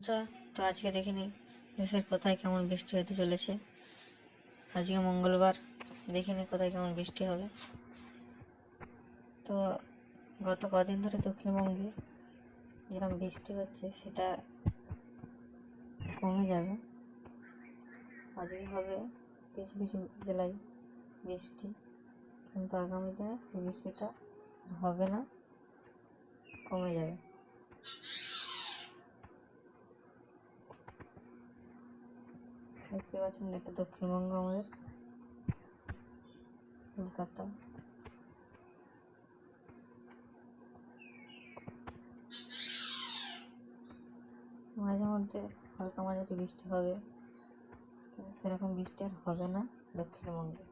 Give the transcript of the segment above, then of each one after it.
তো আজকে দেখে নিই দেশের কোথায় কেমন বৃষ্টি হতে চলেছে। আজকে মঙ্গলবার দেখে নিই কোথায় কেমন বৃষ্টি হবে। তো গত কদিন ধরে দক্ষিণবঙ্গে যেরকম বৃষ্টি হচ্ছে, সেটা কমে যাবে। আজকে হবে কিছু কিছু জেলায় বৃষ্টি, কিন্তু আগামী দিনে সেই বৃষ্টিটা হবে না, কমে যাবে। দেখতে পাচ্ছেন, এটা দক্ষিণবঙ্গ আমাদের। কলকাতা। মাঝে মধ্যে হালকা মাঝারি বৃষ্টি হবে সেরকম বৃষ্টি আর হবে না দক্ষিণবঙ্গে।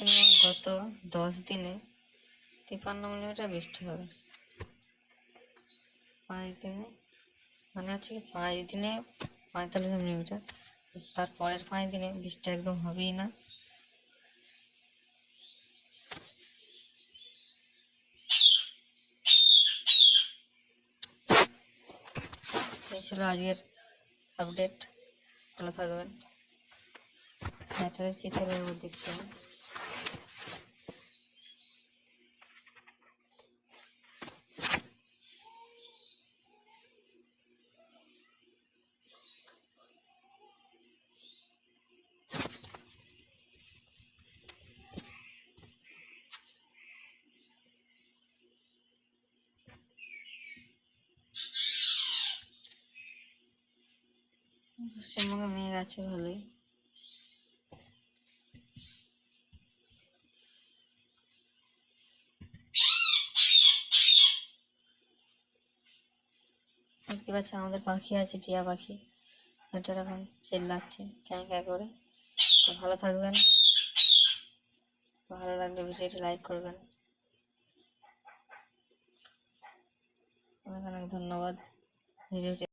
দক্ষিণবঙ্গ গত দশ দিনে তিপ্পান্ন মিলিমিটার বৃষ্টি হবে। পাঁচ দিনে মানে হচ্ছে কি পাঁচ দিনে পঁয়তাল্লিশ মিলিমিটার, তার পরের পাঁচ দিনে বৃষ্টি একদম হবেই না। এই ছিল আজকের আপডেট ভালো থাকবেন। স্যাটেলাইট চিত্রের দেখতে পশ্চিমবঙ্গে মেঘ আছে ভালোই। দেখতে পাচ্ছেন আমাদের পাখি আছে, টিয়া পাখি। এটা এখন চেল্লাচ্ছে, ক্যাঁ ক্যাঁ করে। তো ভালো থাকবেন। ভালো লাগলে ভিডিওটি লাইক করবেন। অনেক অনেক ধন্যবাদ। ভিডিওটি